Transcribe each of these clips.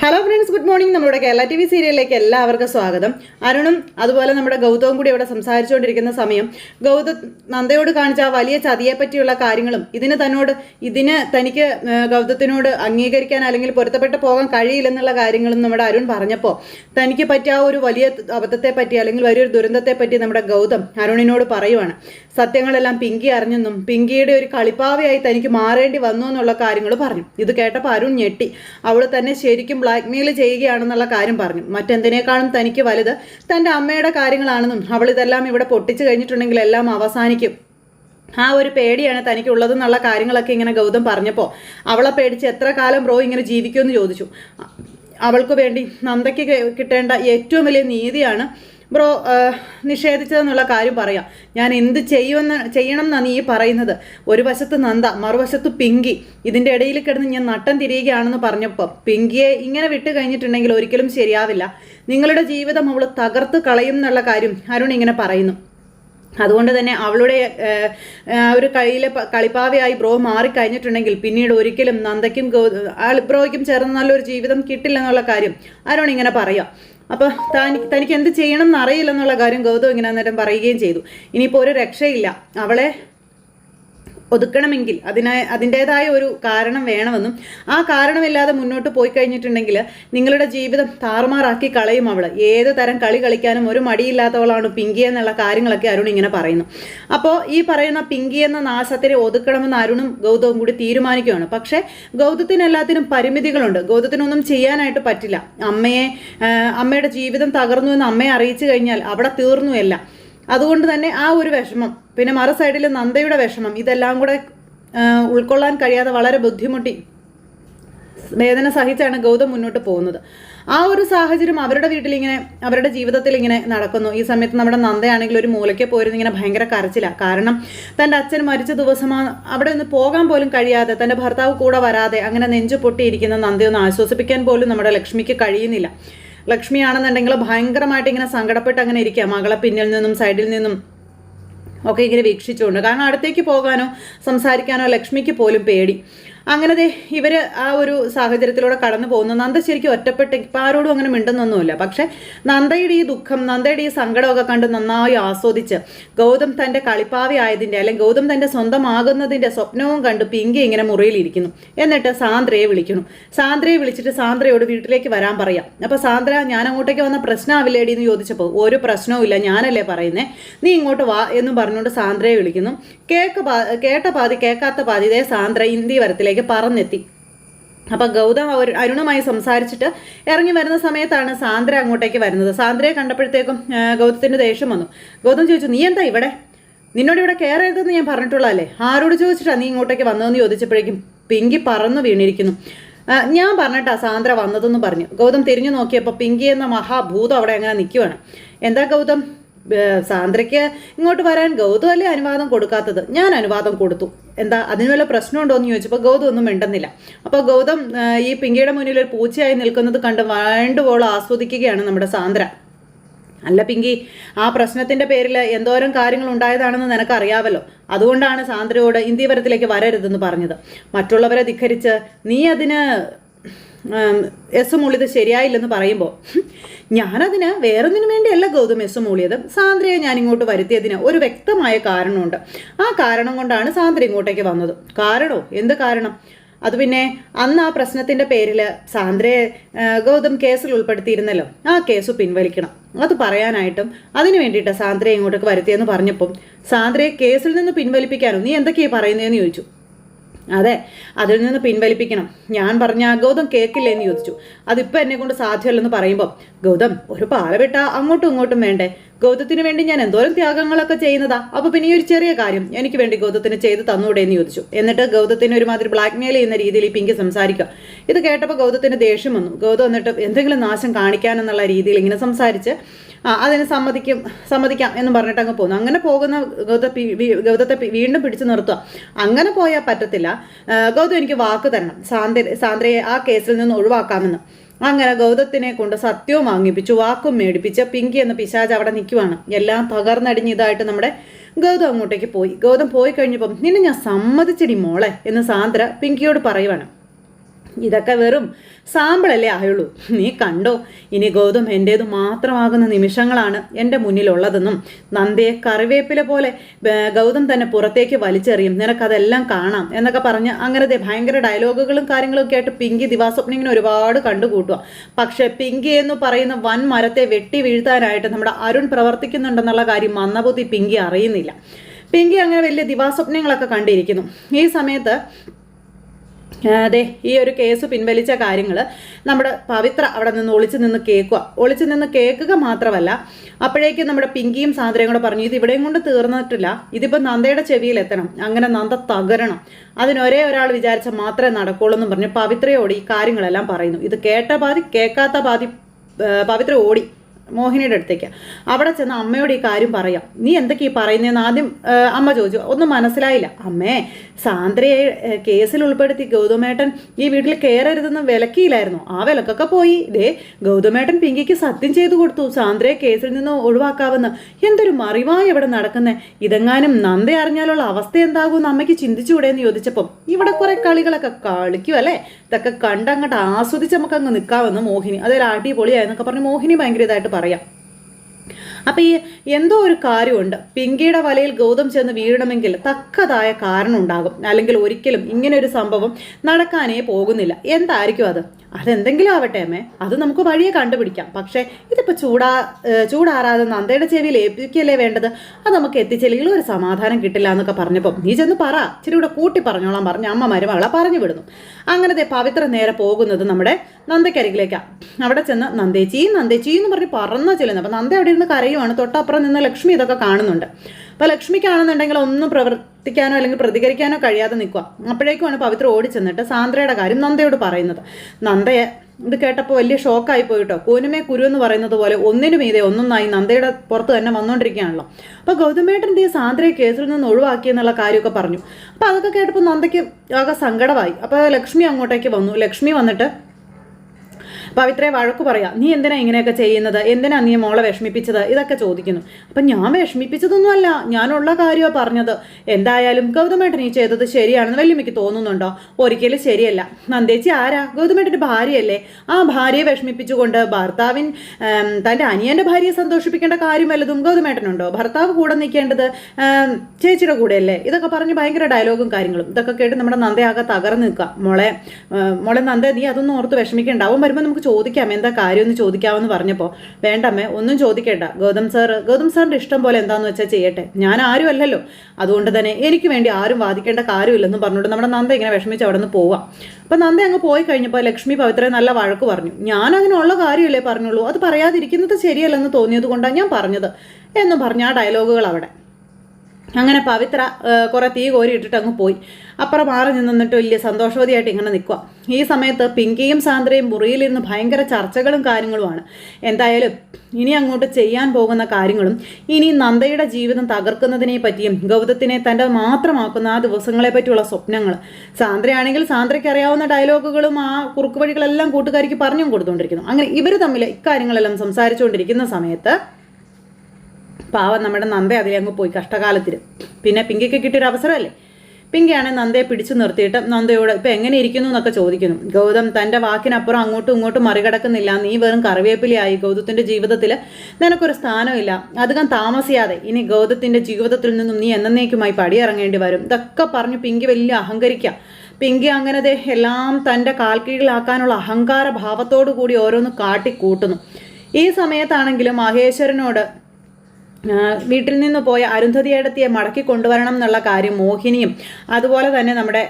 Hello friends good morning നമ്മുടെ Kerala T V സീരിയലിലേക്ക് എല്ലാവർക്കും സ്വാഗതം. അരുണും അതുപോലെ നമ്മുടെ ഗൗതവും കൂടി ഇവിടെ സംസാരിച്ചുകൊണ്ടിരിക്കുന്ന സമയം. ഗൗത നന്ദയോട് കാണിച്ച ആ വലിയ ചതിയെ പറ്റിയുള്ള കാര്യങ്ങളും ഇതിന് തന്നോട് ഇതിന് തനിക്ക് ഗൗതത്തിനോട് അംഗീകരിക്കാൻ അല്ലെങ്കിൽ പൊരുത്തപ്പെട്ട് പോകാൻ കഴിയില്ലെന്നുള്ള കാര്യങ്ങളും നമ്മുടെ അരുൺ പറഞ്ഞപ്പോൾ തനിക്ക് പറ്റിയ ആ ഒരു വലിയ അബദ്ധത്തെ പറ്റി അല്ലെങ്കിൽ വലിയൊരു ദുരന്തത്തെ പറ്റി നമ്മുടെ ഗൗതം അരുണിനോട് പറയുവാണ്. സത്യങ്ങളെല്ലാം പിങ്കി അറിഞ്ഞെന്നും പിങ്കിയുടെ ഒരു കളിപ്പാവയായി തനിക്ക് മാറേണ്ടി വന്നു എന്നുള്ള കാര്യങ്ങൾ പറഞ്ഞു. ഇത് കേട്ടപ്പോൾ അരുൺ ഞെട്ടി. അവൾ തന്നെ ശരിക്കും ബ്ലാക്ക്മെയിൽ ചെയ്യുകയാണെന്നുള്ള കാര്യം പറഞ്ഞു. മറ്റെന്തിനേക്കാളും തനിക്ക് വലുത് തന്റെ അമ്മയുടെ കാര്യങ്ങളാണെന്നും അവൾ ഇതെല്ലാം ഇവിടെ പൊട്ടിച്ചു കഴിഞ്ഞിട്ടുണ്ടെങ്കിൽ എല്ലാം അവസാനിക്കും. ആ ഒരു പേടിയാണ് തനിക്കുള്ളതെന്നുള്ള കാര്യങ്ങളൊക്കെ ഇങ്ങനെ ഗൗതം പറഞ്ഞപ്പോൾ അവളെ പേടിച്ച് എത്ര കാലം ബ്രോ ഇങ്ങനെ ജീവിക്കുമെന്ന് ചോദിച്ചു. അവൾക്ക് വേണ്ടി നന്ദയ്ക്ക് കിട്ടേണ്ട ഏറ്റവും വലിയ നീതിയാണ് ബ്രോ നിഷേധിച്ചതെന്നുള്ള കാര്യം പറയാം. ഞാൻ എന്ത് ചെയ്യുമെന്ന് ചെയ്യണം എന്നാണ് നീ പറയുന്നത്? ഒരു വശത്ത് നന്ദ മറുവശത്ത് പിങ്കി. ഇതിന്റെ ഇടയിൽ കിടന്ന് ഞാൻ നട്ടം തിരിയുകയാണെന്ന് പറഞ്ഞപ്പോൾ പിങ്കിയെ ഇങ്ങനെ വിട്ട് കഴിഞ്ഞിട്ടുണ്ടെങ്കിൽ ഒരിക്കലും ശരിയാവില്ല. നിങ്ങളുടെ ജീവിതം അവൾ തകർത്ത് കളയും എന്നുള്ള കാര്യം അരുൺ ഇങ്ങനെ പറയുന്നു. അതുകൊണ്ട് തന്നെ അവളുടെ ഒരു കളിയിലെ കളിപ്പാവയായി ബ്രോ മാറിക്കഴിഞ്ഞിട്ടുണ്ടെങ്കിൽ പിന്നീട് ഒരിക്കലും നന്ദയ്ക്കും ബ്രോയ്ക്കും ചേർന്ന് നല്ലൊരു ജീവിതം കിട്ടില്ലെന്നുള്ള കാര്യം അരുൺ ഇങ്ങനെ പറയാം. അപ്പോൾ തനി തനിക്ക് എന്ത് ചെയ്യണം എന്നറിയില്ലെന്നുള്ള കാര്യം ഗൗതം ഇങ്ങനെ അന്നേരം പറയുകയും ചെയ്തു. ഇനിയിപ്പോൾ ഒരു രക്ഷയില്ല. അവളെ ഒതുക്കണമെങ്കിൽ അതിനായ അതിന്റേതായ ഒരു കാരണം വേണമെന്നും ആ കാരണമില്ലാതെ മുന്നോട്ട് പോയി കഴിഞ്ഞിട്ടുണ്ടെങ്കിൽ നിങ്ങളുടെ ജീവിതം താറുമാറാക്കി കളയും അവൾ ഏത് തരം കളി കളിക്കാനും ഒരു മടിയില്ലാത്തവളാണ് പിങ്കി എന്നുള്ള കാര്യങ്ങളൊക്കെ അരുൺ ഇങ്ങനെ പറയുന്നു. അപ്പോൾ ഈ പറയുന്ന പിങ്കി എന്ന നാശത്തിനെ ഒതുക്കണമെന്ന് അരുണും ഗൗതവും കൂടി തീരുമാനിക്കുകയാണ്. പക്ഷേ ഗൗതത്തിന് എല്ലാത്തിനും പരിമിതികളുണ്ട്. ഗൗതത്തിനൊന്നും ചെയ്യാനായിട്ട് പറ്റില്ല. അമ്മയെ അമ്മയുടെ ജീവിതം തകർന്നു എന്ന് അമ്മയെ അറിയിച്ചു കഴിഞ്ഞാൽ അവിടെ തീർന്നു എല്ലാം. അതുകൊണ്ട് തന്നെ ആ ഒരു വിഷമം പിന്നെ മറു സൈഡിൽ നന്ദയുടെ വിഷമം. ഇതെല്ലാം കൂടെ ഉൾക്കൊള്ളാൻ കഴിയാതെ വളരെ ബുദ്ധിമുട്ടി വേദന സഹിച്ചാണ് ഗൗതം മുന്നോട്ട് പോകുന്നത്. ആ ഒരു സാഹചര്യം അവരുടെ വീട്ടിൽ ഇങ്ങനെ അവരുടെ ജീവിതത്തിൽ ഇങ്ങനെ നടക്കുന്നു. ഈ സമയത്ത് നമ്മുടെ നന്ദയാണെങ്കിൽ ഒരു മൂലയ്ക്ക് പോയിരുന്നു ഇങ്ങനെ ഭയങ്കര കരച്ചില്ല കാരണം തന്റെ അച്ഛൻ മരിച്ച ദിവസമാണ് അവിടെ നിന്ന് പോകാൻ പോലും കഴിയാതെ തന്റെ ഭർത്താവ് കൂടെ വരാതെ അങ്ങനെ നെഞ്ചു പൊട്ടിയിരിക്കുന്ന നന്ദയൊന്ന് ആശ്വസിപ്പിക്കാൻ പോലും നമ്മുടെ ലക്ഷ്മിക്ക് കഴിയുന്നില്ല. ലക്ഷ്മിയാണെന്നുണ്ടെങ്കിൽ ഭയങ്കരമായിട്ട് ഇങ്ങനെ സങ്കടപ്പെട്ട് അങ്ങനെ ഇരിക്കുക. മകളെ പിന്നിൽ നിന്നും സൈഡിൽ നിന്നും ഒക്കെ ഇങ്ങനെ വീക്ഷിച്ചുകൊണ്ട്. കാരണം അടുത്തേക്ക് പോകാനോ സംസാരിക്കാനോ ലക്ഷ്മിക്ക് പോലും പേടി. അങ്ങനെ ഇവർ ആ ഒരു സാഹചര്യത്തിലൂടെ കടന്നു പോകുന്നു. നന്ദ ശരിക്കും ഒറ്റപ്പെട്ട് ഇപ്പം ആരോടും അങ്ങനെ മിണ്ടുന്നൊന്നുമില്ല. പക്ഷെ നന്ദയുടെ ഈ ദുഃഖം നന്ദയുടെ ഈ സങ്കടമൊക്കെ കണ്ട് നന്നായി ആസ്വദിച്ച് ഗൗതം തന്റെ കളിപ്പാവയായതിന്റെ അല്ലെങ്കിൽ ഗൗതം തന്റെ സ്വന്തമാകുന്നതിന്റെ സ്വപ്നവും കണ്ട് പിങ്കി ഇങ്ങനെ മുറിയിലിരിക്കുന്നു. എന്നിട്ട് സാന്ദ്രയെ വിളിക്കുന്നു. സാന്ദ്രയെ വിളിച്ചിട്ട് സാന്ദ്രയോട് വീട്ടിലേക്ക് വരാൻ പറയാം. അപ്പോൾ സാന്ദ്ര ഞാൻ അങ്ങോട്ടേക്ക് വന്ന പ്രശ്നമാവില്ലേടി എന്ന് ചോദിച്ചപ്പോൾ ഒരു പ്രശ്നവും ഇല്ല ഞാനല്ലേ പറയുന്നത് നീ ഇങ്ങോട്ട് വാ എന്നും പറഞ്ഞുകൊണ്ട് സാന്ദ്രയെ വിളിക്കുന്നു. കേക്ക് കേട്ട പാതി കേൾക്കാത്ത പാതി ഇതേ സാന്ദ്ര ഹിന്ദി വരത്തിലേക്ക് പറന്നെത്തി. അപ്പം ഗൗതം അവർ അരുണുമായി സംസാരിച്ചിട്ട് ഇറങ്ങി വരുന്ന സമയത്താണ് സാന്ദ്ര അങ്ങോട്ടേക്ക് വരുന്നത്. സാന്ദ്രയെ കണ്ടപ്പോഴത്തേക്കും ഗൗതത്തിന്റെ ദേഷ്യം വന്നു. ഗൗതം ചോദിച്ചു നീ എന്താ ഇവിടെ? നിന്നോട് ഇവിടെ കയറരുതെന്ന് ഞാൻ പറഞ്ഞിട്ടുള്ളതല്ലേ? ആരോട് ചോദിച്ചിട്ടാണ് നീ ഇങ്ങോട്ടേക്ക് വന്നതെന്ന് ചോദിച്ചപ്പോഴേക്കും പിങ്കി പറന്നു വീണിരിക്കുന്നു. ഞാൻ പറഞ്ഞിട്ടാ സാന്ദ്ര വന്നതെന്ന് പറഞ്ഞു. ഗൗതം തിരിഞ്ഞു നോക്കിയപ്പോൾ പിങ്കി എന്ന മഹാഭൂതം അവിടെ അങ്ങനെ നിൽക്കുവാണ് എന്താ ഗൗതം? സാന്ദ്രയ്ക്ക് ഇങ്ങോട്ട് വരാൻ ഗൗതം അല്ലേ അനുവാദം കൊടുക്കാത്തത്? ഞാൻ അനുവാദം കൊടുത്തു. എന്താ അതിന് വല്ല പ്രശ്നമുണ്ടോ എന്ന് ചോദിച്ചപ്പോൾ ഗൗതം ഒന്നും മിണ്ടുന്നില്ല. അപ്പോൾ ഗൗതം ഈ പിങ്കിയുടെ മുന്നിൽ ഒരു പൂച്ചയായി നിൽക്കുന്നത് കണ്ട് വേണ്ടുവോളം ആസ്വദിക്കുകയാണ് നമ്മുടെ സാന്ദ്ര. അല്ല പിങ്കി ആ പ്രശ്നത്തിന്റെ പേരിൽ എന്തോരം കാര്യങ്ങൾ ഉണ്ടായതാണെന്ന് നിനക്കറിയാവല്ലോ. അതുകൊണ്ടാണ് സാന്ദ്രയോട് ഇന്ത്യവരത്തിലേക്ക് വരരുതെന്ന് പറഞ്ഞത്. മറ്റുള്ളവരെ ധിഖരിച്ച് നീ അതിന് എസ് മുള്ളിത് ശരിയായില്ലെന്ന് പറയുമ്പോൾ ഞാനതിന് വേറൊന്നിനു വേണ്ടിയല്ല ഗൗതം എസ് മൂളിയത്. സാന്ദ്രയെ ഞാൻ ഇങ്ങോട്ട് വരുത്തിയതിന് ഒരു വ്യക്തമായ കാരണമുണ്ട്. ആ കാരണം കൊണ്ടാണ് സാന്ദ്ര ഇങ്ങോട്ടേക്ക് വന്നത്. കാരണോ? എന്ത് കാരണം? അത് പിന്നെ അന്ന് ആ പ്രശ്നത്തിന്റെ പേരിൽ സാന്ദ്രയെ ഗൗതം കേസിൽ ഉൾപ്പെടുത്തിയിരുന്നല്ലോ. ആ കേസ് പിൻവലിക്കണം. അത് പറയാനായിട്ടും അതിന് വേണ്ടിയിട്ട് സാന്ദ്രയെ ഇങ്ങോട്ടേക്ക് വരുത്തിയെന്ന് പറഞ്ഞപ്പം സാന്ദ്രയെ കേസിൽ നിന്ന് പിൻവലിപ്പിക്കാനോ? നീ എന്തൊക്കെയാണ് പറയുന്നതെന്ന് ചോദിച്ചു. അതെ അതിൽ നിന്ന് പിൻവലിപ്പിക്കണം. ഞാൻ പറഞ്ഞ ഗൗതം കേക്കില്ലേ എന്ന് ചോദിച്ചു. അതിപ്പോൾ എന്നെ കൊണ്ട് സാധ്യമല്ലെന്ന് പറയുമ്പോൾ ഗൗതം ഒരു പാല വിട്ട അങ്ങോട്ടും ഇങ്ങോട്ടും വേണ്ടേ? ഗൗതത്തിന് വേണ്ടി ഞാൻ എന്തോരം ത്യാഗങ്ങളൊക്കെ ചെയ്യുന്നതാ? അപ്പോൾ പിന്നെ ഈ ഒരു ചെറിയ കാര്യം എനിക്ക് വേണ്ടി ഗൗതത്തിന് ചെയ്ത് തന്നൂടെ എന്ന് ചോദിച്ചു. എന്നിട്ട് ഗൗതത്തിന് ഒരുമാതിരി ബ്ലാക്ക്മെയിൽ ചെയ്യുന്ന രീതിയിൽ ഈ പിങ്കി സംസാരിക്കുക. ഇത് കേട്ടപ്പോൾ ഗൗതത്തിന് ദേഷ്യം വന്നു. ഗൗതം എന്നിട്ട് എന്തെങ്കിലും നാശം കാണിക്കാനെന്നുള്ള രീതിയിൽ ഇങ്ങനെ സംസാരിച്ച് ആ അതിന് സമ്മതിക്കും സമ്മതിക്കാം എന്ന് പറഞ്ഞിട്ട് അങ്ങ് പോകുന്നു. അങ്ങനെ പോകുന്ന ഗൗത ഗൗതത്തെ വീണ്ടും പിടിച്ചു നിർത്തുക. അങ്ങനെ പോയാൽ പറ്റത്തില്ല. ഗൗതം എനിക്ക് വാക്ക് തരണം. സാന്ദ്ര സാന്ദ്രയെ ആ കേസിൽ നിന്ന് ഒഴിവാക്കാമെന്ന്. അങ്ങനെ ഗൗതത്തിനെ കൊണ്ട് സത്യവും വാങ്ങിപ്പിച്ചു വാക്കും മേടിപ്പിച്ച് പിങ്കി എന്ന പിശാജ് അവിടെ നിൽക്കുവാണ്. എല്ലാം തകർന്നടിഞ്ഞ് ഇതായിട്ട് നമ്മുടെ ഗൗതം അങ്ങോട്ടേക്ക് പോയി. ഗൗതം പോയി കഴിഞ്ഞപ്പം നിന്നെ ഞാൻ സമ്മതിച്ചിടി മോളെ എന്ന് സാന്ദ്ര പിങ്കിയോട് പറയുവാണ്. ഇതൊക്കെ വെറും സാമ്പിളല്ലേ ആയുള്ളൂ. നീ കണ്ടോ? ഇനി ഗൗതം എന്റേത് മാത്രമാകുന്ന നിമിഷങ്ങളാണ് എന്റെ മുന്നിലുള്ളതെന്നും നന്ദയെ കറിവേപ്പില പോലെ ഗൗതം തന്നെ പുറത്തേക്ക് വലിച്ചെറിയും. നിനക്കതെല്ലാം കാണാം എന്നൊക്കെ പറഞ്ഞ് അങ്ങനത്തെ ഭയങ്കര ഡയലോഗുകളും കാര്യങ്ങളൊക്കെ ആയിട്ട് പിങ്കി ദിവാസ്വപ്നം ഇങ്ങനെ ഒരുപാട് കണ്ടുകൂട്ടുക പക്ഷേ പിങ്കി എന്ന് പറയുന്ന വൻ മരത്തെ വെട്ടി വീഴ്ത്താനായിട്ട് നമ്മുടെ അരുൺ പ്രവർത്തിക്കുന്നുണ്ടെന്നുള്ള കാര്യം മന്ദബുദ്ധി പിങ്കി അറിയുന്നില്ല. പിങ്കി അങ്ങനെ വലിയ ദിവാസ്വപ്നങ്ങളൊക്കെ കണ്ടിരിക്കുന്നു. ഈ സമയത്ത് അതെ ഈ ഒരു കേസ് പിൻവലിച്ച കാര്യങ്ങൾ നമ്മുടെ പവിത്ര അവിടെ നിന്ന് ഒളിച്ചു നിന്ന് കേൾക്കുക. ഒളിച്ചു നിന്ന് കേൾക്കുക മാത്രമല്ല അപ്പോഴേക്കും നമ്മുടെ പിങ്കിയും സാന്ദ്രയും കൂടെ പറഞ്ഞു ഇത് ഇവിടെയും കൊണ്ട് തീർന്നിട്ടില്ല. ഇതിപ്പോൾ നന്ദയുടെ ചെവിയിൽ എത്തണം അങ്ങനെ നന്ദ തകരണം. അതിനൊരേ ഒരാൾ വിചാരിച്ച മാത്രമേ നടക്കുള്ളൂ എന്ന് പറഞ്ഞ് പവിത്രയോട് ഈ കാര്യങ്ങളെല്ലാം പറയുന്നു. ഇത് കേട്ട പാതി കേൾക്കാത്ത പാതി പവിത്ര ഓടി. മോഹിനിയുടെ അടുത്തേക്ക്. അവിടെ ചെന്ന് അമ്മയോട് ഈ കാര്യം പറയാം. നീ എന്തൊക്കെയാ പറയുന്നതെന്ന് ആദ്യം അമ്മ ചോദിച്ചു. ഒന്നും മനസ്സിലായില്ല. അമ്മേ സാന്ദ്രയെ കേസിൽ ഉൾപ്പെടുത്തി ഗൗതമേട്ടൻ ഈ വീട്ടിൽ കയറരുതെന്ന് വിലക്കിയില്ലായിരുന്നു. ആ വിലക്കൊക്കെ പോയി. ഇതേ ഗൗതമേട്ടൻ പിങ്കിക്ക് സത്യം ചെയ്തു കൊടുത്തു. സാന്ദ്രയെ കേസിൽ നിന്ന് ഒഴിവാക്കാവുന്ന. എന്തൊരു മറിവായി ഇവിടെ നടക്കുന്നത് ഇതെങ്ങാനും നന്ദി അറിഞ്ഞാലുള്ള അവസ്ഥ എന്താകുമെന്ന് അമ്മയ്ക്ക് ചിന്തിച്ചുകൂടെ എന്ന് ചോദിച്ചപ്പം ഇവിടെ കുറെ കളികളൊക്കെ കളിക്കും അല്ലേ? ഇതൊക്കെ കണ്ടങ്ങോട്ട് ആസ്വദിച്ച് നമുക്ക് അങ്ങ് നിൽക്കാമെന്ന് മോഹിനി. അതൊരു അടിപൊളിയായെന്നൊക്കെ പറഞ്ഞ് മോഹിനി ഭയങ്കര ഇതായിട്ട് പറയാം. അപ്പൊ ഈ എന്തോ ഒരു കാര്യമുണ്ട്. പിങ്കിയുടെ വലയിൽ ഗൗതം ചെന്ന് വീഴണമെങ്കിൽ തക്കതായ കാരണം ഉണ്ടാകും അല്ലെങ്കിൽ ഒരിക്കലും ഇങ്ങനെ ഒരു സംഭവം നടക്കാനേ പോകുന്നില്ല. എന്തായിരിക്കും അത്? അതെന്തെങ്കിലും ആവട്ടെ അമ്മേ. അത് നമുക്ക് വഴിയെ കണ്ടുപിടിക്കാം. പക്ഷേ ഇതിപ്പോൾ ചൂടാ ചൂടാറാതെ നന്ദയുടെ ചെവിയിൽ ഏൽപ്പിക്കല്ലേ വേണ്ടത്? അത് നമുക്ക് എത്തിച്ചില്ലെങ്കിൽ ഒരു സമാധാനം കിട്ടില്ല എന്നൊക്കെ പറഞ്ഞപ്പോൾ നീ ചെന്ന് പറ. ഇച്ചിരി കൂടെ കൂട്ടി പറഞ്ഞോളാം പറഞ്ഞ് അമ്മ മരുമകളെ പറഞ്ഞു വിടുന്നു. അങ്ങനത്തെ പവിത്ര നേരെ പോകുന്നത് നമ്മുടെ നന്ദക്കരികിലേക്കാണ് അവിടെ ചെന്ന് നന്ദേച്ചി നന്ദേച്ചി എന്ന് പറഞ്ഞ് പറന്ന ചെല്ലുന്നു. അപ്പം നന്ദ അവിടെ ഇരുന്ന് കരയുവാണ്. തൊട്ടപ്പുറം നിന്ന് ലക്ഷ്മി ഇതൊക്കെ കാണുന്നുണ്ട്. അപ്പോൾ ലക്ഷ്മിക്കാണെന്നുണ്ടെങ്കിൽ ഒന്നും പ്രവർത്തിക്കാനോ അല്ലെങ്കിൽ പ്രതികരിക്കാനോ കഴിയാതെ നിൽക്കുക. അപ്പോഴേക്കുമാണ് പവിത്ര ഓടി ചെന്നിട്ട് സാന്ദ്രയുടെ കാര്യം നന്ദയോട് പറയുന്നത്. നന്ദയെ ഇത് കേട്ടപ്പോൾ വലിയ ഷോക്കായി പോയിട്ടോ. കൂനുമേ കുരു എന്ന് പറയുന്നത് പോലെ ഒന്നിനു മീതെ ഒന്നൊന്നായി നന്ദയുടെ പുറത്ത് തന്നെ വന്നുകൊണ്ടിരിക്കുകയാണല്ലോ അപ്പോൾ ഗൗതമേട്ടൻ ഈ സാന്ദ്രയെ കേസിൽ നിന്ന് ഒഴിവാക്കിയെന്നുള്ള കാര്യമൊക്കെ പറഞ്ഞു. അപ്പോൾ അതൊക്കെ കേട്ടപ്പോൾ നന്ദയ്ക്ക് ആകെ സങ്കടമായി. അപ്പോൾ ലക്ഷ്മി അങ്ങോട്ടേക്ക് വന്നു. ലക്ഷ്മി വന്നിട്ട് പവിത്രയെ വഴക്ക് പറയാം. നീ എന്തിനാ ഇങ്ങനെയൊക്കെ ചെയ്യുന്നത്? എന്തിനാ നീ മോളെ വിഷമിപ്പിച്ചത്? ഇതൊക്കെ ചോദിക്കുന്നു. അപ്പം ഞാൻ വിഷമിപ്പിച്ചതൊന്നുമല്ല. ഞാനുള്ള കാര്യമാണ് പറഞ്ഞത്. എന്തായാലും ഗൗതമേട്ടൻ ഈ ചെയ്തത് ശരിയാണെന്ന് വല്യമ്മയ്ക്ക് തോന്നുന്നുണ്ടോ? ഒരിക്കലും ശരിയല്ല. നന്ദേച്ചി ആരാ? ഗൗതമേട്ടന്റെ ഭാര്യയല്ലേ? ആ ഭാര്യയെ വിഷമിപ്പിച്ചുകൊണ്ട് ഭർത്താവിൻ തന്റെ അനിയന്റെ ഭാര്യയെ സന്തോഷിപ്പിക്കേണ്ട കാര്യം വല്ലതും ഗൗതമേട്ടനുണ്ടോ? ഭർത്താവ് കൂടെ നിൽക്കേണ്ടത് ചേച്ചിയുടെ കൂടെയല്ലേ? ഇതൊക്കെ പറഞ്ഞ് ഭയങ്കര ഡയലോഗും കാര്യങ്ങളും. ഇതൊക്കെ കേട്ട് നമ്മുടെ നന്ദയാകെ തകർന്ന് നിൽക്കുക. മോളെ മോളെ നന്ദ നീ അതൊന്നും ഓർത്ത് വിഷമിക്കേണ്ട. അവൻ വരുമ്പോൾ നമുക്ക് ചോദിക്കാം എന്താ കാര്യമൊന്ന് ചോദിക്കാമെന്ന് പറഞ്ഞപ്പോൾ വേണ്ടമ്മേ ഒന്നും ചോദിക്കേണ്ട. ഗൗതം സാർ ഗൗതം സാറിന്റെ ഇഷ്ടം പോലെ എന്താണെന്ന് വെച്ചാൽ ചെയ്യട്ടെ. ഞാൻ ആരും അല്ലല്ലോ അതുകൊണ്ട് തന്നെ എനിക്ക് വേണ്ടി ആരും വാദിക്കേണ്ട കാര്യമില്ലെന്നും പറഞ്ഞുകൊണ്ട് നമ്മുടെ നന്ദ ഇങ്ങനെ വിഷമിച്ച് അവിടെ നിന്ന് പോവാം. അപ്പം നന്ദ അങ്ങ് പോയി കഴിഞ്ഞപ്പോൾ ലക്ഷ്മി പവിത്രയെ നല്ല വഴക്ക് പറഞ്ഞു. ഞാൻ അങ്ങനെയുള്ള കാര്യമല്ലേ പറഞ്ഞുള്ളൂ. അത് പറയാതിരിക്കുന്നത് ശരിയല്ലെന്ന് തോന്നിയത് കൊണ്ടാണ് ഞാൻ പറഞ്ഞത്. എന്നും പറഞ്ഞ ആ ഡയലോഗുകൾ അവിടെ. അങ്ങനെ പവിത്ര കുറേ തീ കോരി ഇട്ടിട്ട് അങ്ങ് പോയി. അപ്പുറം മാറി നിന്നിട്ട് വലിയ സന്തോഷവതിയായിട്ട് ഇങ്ങനെ നിൽക്കുക ഈ സമയത്ത് പിങ്കിയും സാന്ദ്രയും മുറിയിലിരുന്ന് ഭയങ്കര ചർച്ചകളും കാര്യങ്ങളുമാണ്. എന്തായാലും ഇനി അങ്ങോട്ട് ചെയ്യാൻ പോകുന്ന കാര്യങ്ങളും ഇനി നന്ദയുടെ ജീവിതം തകർക്കുന്നതിനെ പറ്റിയും ഗൗതത്തിനെ തന്റെ മാത്രമാക്കുന്ന ആ ദിവസങ്ങളെ പറ്റിയുള്ള സ്വപ്നങ്ങൾ. സാന്ദ്രയാണെങ്കിൽ സാന്ദ്രയ്ക്ക് അറിയാവുന്ന ഡയലോഗുകളും ആ കുറുക്കുവഴികളെല്ലാം കൂട്ടുകാരിക്ക് പറഞ്ഞും കൊടുത്തുകൊണ്ടിരിക്കുന്നു. അങ്ങനെ ഇവർ തമ്മിൽ ഇക്കാര്യങ്ങളെല്ലാം സംസാരിച്ചുകൊണ്ടിരിക്കുന്ന സമയത്ത് പാവം നമ്മുടെ നന്ദ അതിലങ്ങ് പോയി കഷ്ടകാലത്തിൽ പിന്നെ പിങ്കിക്ക് കിട്ടിയൊരു അവസരമല്ലേ? പിങ്കിയാണ് നന്ദയെ പിടിച്ചു നിർത്തിയിട്ട് നന്ദയോട് ഇപ്പം എങ്ങനെ ഇരിക്കുന്നു എന്നൊക്കെ ചോദിക്കുന്നു. ഗൗതം തന്റെ വാക്കിനപ്പുറം അങ്ങോട്ടും ഇങ്ങോട്ടും മറികടക്കുന്നില്ല. നീ വെറും കറിവേപ്പിലയായി ഗൗതത്തിന്റെ ജീവിതത്തിൽ നിനക്കൊരു സ്ഥാനമില്ല. അധികം താമസിയാതെ ഇനി ഗൗതത്തിന്റെ ജീവിതത്തിൽ നിന്നും നീ എന്നേക്കുമായി പടിയിറങ്ങേണ്ടി വരും. ഇതൊക്കെ പറഞ്ഞു പിങ്കി വലിയ അഹങ്കരിക്കുക പിങ്കി അങ്ങനെ ദേ എല്ലാം തന്റെ കാൽക്കീഴിലാക്കാനുള്ള അഹങ്കാര ഭാവത്തോടു കൂടി ഓരോന്ന് കാട്ടിക്കൂട്ടുന്നു. ഈ സമയത്താണെങ്കിലും മഹേശ്വരനോട് വീട്ടിൽ നിന്ന് പോയ അരുന്ധതിയേടത്തിയെ മടക്കി കൊണ്ടുവരണം എന്നുള്ള കാര്യം മോഹിനിയും അതുപോലെ തന്നെ നമ്മുടെ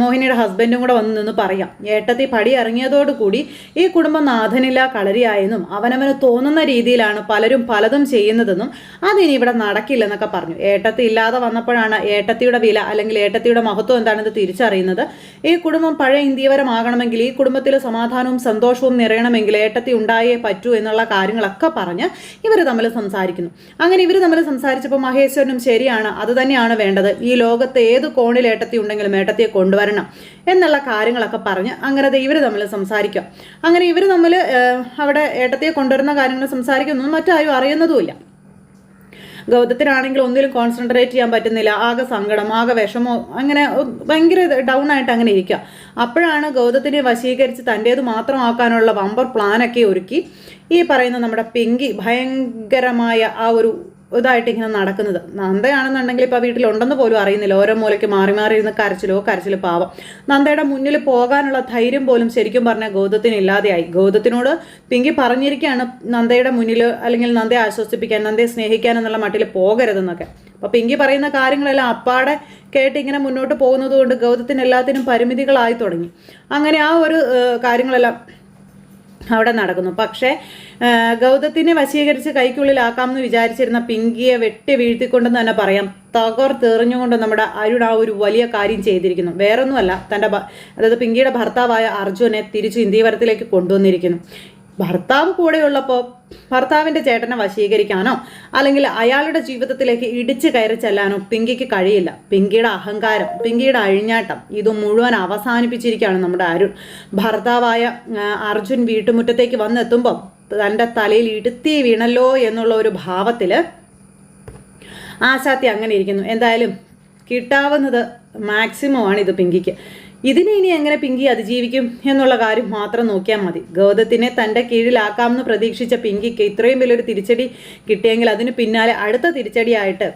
മോഹിനിയുടെ ഹസ്ബൻഡും കൂടെ വന്ന് നിന്ന് പറയാം. ഏട്ടത്തി പടി ഇറങ്ങിയതോടുകൂടി ഈ കുടുംബം നാഥനില്ല കളരിയായെന്നും അവനവന് തോന്നുന്ന രീതിയിലാണ് പലരും പലതും ചെയ്യുന്നതെന്നും അതിനി ഇവിടെ നടക്കില്ലെന്നൊക്കെ പറഞ്ഞു. ഏട്ടത്തി ഇല്ലാതെ വന്നപ്പോഴാണ് ഏട്ടത്തിയുടെ വില അല്ലെങ്കിൽ ഏട്ടത്തിയുടെ മഹത്വം എന്താണെന്ന് തിരിച്ചറിയുന്നത്. ഈ കുടുംബം പഴയ ഇന്ത്യവരമാകണമെങ്കിൽ ഈ കുടുംബത്തിൽ സമാധാനവും സന്തോഷവും നിറയണമെങ്കിൽ ഏട്ടത്തി ഉണ്ടായേ പറ്റൂ എന്നുള്ള കാര്യങ്ങളൊക്കെ പറഞ്ഞ് ഇവർ തമ്മിൽ സംസാരിക്കുന്നു. അങ്ങനെ ഇവർ തമ്മിൽ സംസാരിച്ചപ്പോൾ മഹേശ്വരനും ശരിയാണ് അത് തന്നെയാണ് വേണ്ടത്. ഈ ലോകത്ത് ഏത് കോണിൽ ഏട്ടത്തി ഉണ്ടെങ്കിലും ഏട്ടത്തിയെ കൊണ്ടുവരണം എന്നുള്ള കാര്യങ്ങളൊക്കെ പറഞ്ഞ് അങ്ങനെ ഇവർ തമ്മിൽ സംസാരിക്കാം. അങ്ങനെ ഇവർ തമ്മിൽ അവിടെ ഏട്ടത്തിയെ കൊണ്ടുവരുന്ന കാര്യങ്ങൾ സംസാരിക്കുന്നതും മറ്റാരും അറിയുന്നതുമില്ല. ഗൗതത്തിനാണെങ്കിൽ ഒന്നിലും കോൺസെൻട്രേറ്റ് ചെയ്യാൻ പറ്റുന്നില്ല. ആകെ സങ്കടം ആകെ വിഷമോ അങ്ങനെ ഭയങ്കര ഡൗൺ ആയിട്ട് അങ്ങനെ ഇരിക്കുക അപ്പോഴാണ് ഗൗതത്തിനെ വശീകരിച്ച് തന്റേത് മാത്രമാക്കാനുള്ള വമ്പർ പ്ലാനൊക്കെ ഒരുക്കി. ഈ പറയുന്ന നമ്മുടെ പിങ്കി ഭയങ്കരമായ ആ ഒരു ഇതായിട്ട് ഇങ്ങനെ നടക്കുന്നത്. നന്ദയാണെന്നുണ്ടെങ്കിൽ ഇപ്പോൾ വീട്ടിലുണ്ടെന്ന് പോലും അറിയുന്നില്ല. ഓരോ മൂലയ്ക്ക് മാറി മാറി ഇരുന്ന് കരച്ചിലോ കരച്ചിൽ പാവം. നന്ദയുടെ മുന്നിൽ പോകാനുള്ള ധൈര്യം പോലും ശരിക്കും പറഞ്ഞാൽ ഗൗതത്തിന് ഇല്ലാതെയായി. ഗൗതത്തിനോട് പിങ്കി പറഞ്ഞിരിക്കുകയാണ് നന്ദയുടെ മുന്നിൽ അല്ലെങ്കിൽ നന്ദയെ ആശ്വസിപ്പിക്കാൻ നന്ദയെ സ്നേഹിക്കാൻ എന്നുള്ള മട്ടിൽ പോകരുതെന്നൊക്കെ. അപ്പോൾ പിങ്കി പറയുന്ന കാര്യങ്ങളെല്ലാം അപ്പാടെ കേട്ട് ഇങ്ങനെ മുന്നോട്ട് പോകുന്നത് കൊണ്ട് ഗൗതത്തിന് എല്ലാത്തിനും പരിമിതികളായി തുടങ്ങി. അങ്ങനെ ആ ഒരു കാര്യങ്ങളെല്ലാം അവിടെ നടക്കുന്നു. പക്ഷേ ഗൗതത്തിനെ വശീകരിച്ച് കൈക്കുള്ളിലാക്കാം എന്ന് വിചാരിച്ചിരുന്ന പിങ്കിയെ വെട്ടി വീഴ്ത്തിക്കൊണ്ടെന്ന് തന്നെ പറയാം. തകർത്തെറിഞ്ഞുകൊണ്ട് നമ്മുടെ അരുൺ ആ ഒരു വലിയ കാര്യം ചെയ്തിരിക്കുന്നു. വേറൊന്നുമല്ല തന്റെ അതായത് പിങ്കിയുടെ ഭർത്താവായ അർജുനെ തിരിച്ച് ഇന്ത്യവരത്തിലേക്ക് കൊണ്ടുവന്നിരിക്കുന്നു. ഭർത്താവ് കൂടെയുള്ളപ്പോൾ ഭർത്താവിന്റെ ചേട്ടനെ വശീകരിക്കാനോ അല്ലെങ്കിൽ അയാളുടെ ജീവിതത്തിലേക്ക് ഇടിച്ചു കയറി ചെല്ലാനോ പിങ്കിക്ക് കഴിയില്ല. പിങ്കിയുടെ അഹങ്കാരം പിങ്കിയുടെ അഴിഞ്ഞാട്ടം ഇത് മുഴുവൻ അവസാനിപ്പിച്ചിരിക്കുകയാണ് നമ്മുടെ അരുൺ. ഭർത്താവായ അർജുൻ വീട്ടുമുറ്റത്തേക്ക് വന്നെത്തുമ്പോൾ തന്റെ തലയിൽ ഇടുത്തി വീണല്ലോ എന്നുള്ള ഒരു ഭാവത്തിൽ ആശാത്തി അങ്ങനെ ഇരിക്കുന്നു. എന്തായാലും കിട്ടാവുന്നത് മാക്സിമം ആണ് ഇത് പിങ്കിക്ക്. ഇതിനെ ഇനി എങ്ങനെ പിങ്കി അതിജീവിക്കും എന്നുള്ള കാര്യം മാത്രം നോക്കിയാൽ മതി. ഗൗതത്തിനെ തന്റെ കീഴിലാക്കാമെന്ന് പ്രതീക്ഷിച്ച പിങ്കിക്ക് ഇത്രയും വലിയൊരു തിരിച്ചടി കിട്ടിയെങ്കിൽ അതിന് പിന്നാലെ അടുത്ത തിരിച്ചടിയായിട്ട്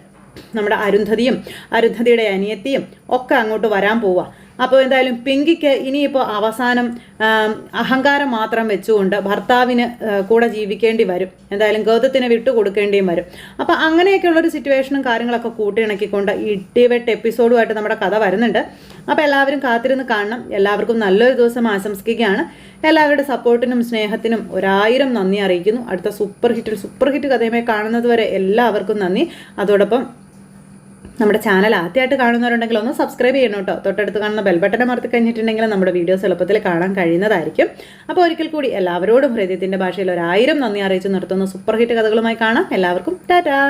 നമ്മുടെ അരുന്ധതിയും അരുന്ധതിയുടെ അനിയത്തിയും ഒക്കെ അങ്ങോട്ട് വരാൻ പോവുക അപ്പോൾ എന്തായാലും പിങ്കിക്ക് ഇനിയിപ്പോൾ അവസാനം അഹങ്കാരം മാത്രം വെച്ചുകൊണ്ട് ഭർത്താവിന് കൂടെ ജീവിക്കേണ്ടി വരും. എന്തായാലും ഗൗതത്തിനെ വിട്ടുകൊടുക്കേണ്ടിയും വരും. അപ്പോൾ അങ്ങനെയൊക്കെയുള്ളൊരു സിറ്റുവേഷനും കാര്യങ്ങളൊക്കെ കൂട്ടിയിണക്കിക്കൊണ്ട് ഇട്ടിവെട്ട് എപ്പിസോഡുമായിട്ട് നമ്മുടെ കഥ വരുന്നുണ്ട്. അപ്പോൾ എല്ലാവരും കാത്തിരുന്ന് കാണണം. എല്ലാവർക്കും നല്ലൊരു ദിവസം ആശംസിക്കുകയാണ്. എല്ലാവരുടെ സപ്പോർട്ടിനും സ്നേഹത്തിനും ഒരായിരം നന്ദി അറിയിക്കുന്നു. അടുത്ത സൂപ്പർ ഹിറ്റിൽ സൂപ്പർ ഹിറ്റ് കഥയുമായി കാണുന്നത് വരെ എല്ലാവർക്കും നന്ദി. അതോടൊപ്പം നമ്മുടെ ചാനൽ ആദ്യമായിട്ട് കാണുന്നവരുണ്ടെങ്കിൽ ഒന്ന് സബ്സ്ക്രൈബ് ചെയ്യണം കേട്ടോ. തൊട്ടടുത്ത് കാണുന്ന ബെൽ ബട്ടൺ അമർത്തി കഴിഞ്ഞിട്ടുണ്ടെങ്കിൽ നമ്മുടെ വീഡിയോസ് എളുപ്പത്തിൽ കാണാൻ കഴിയുന്നതായിരിക്കും. അപ്പോൾ ഒരിക്കൽ കൂടി എല്ലാവരോടും ഹൃദയത്തിന്റെ ഭാഷയിൽ ഒരായിരം നന്ദി അറിയിച്ച് നിർത്തുന്ന സൂപ്പർ ഹിറ്റ് കഥകളുമായി കാണാം. എല്ലാവർക്കും ടാറ്റാ!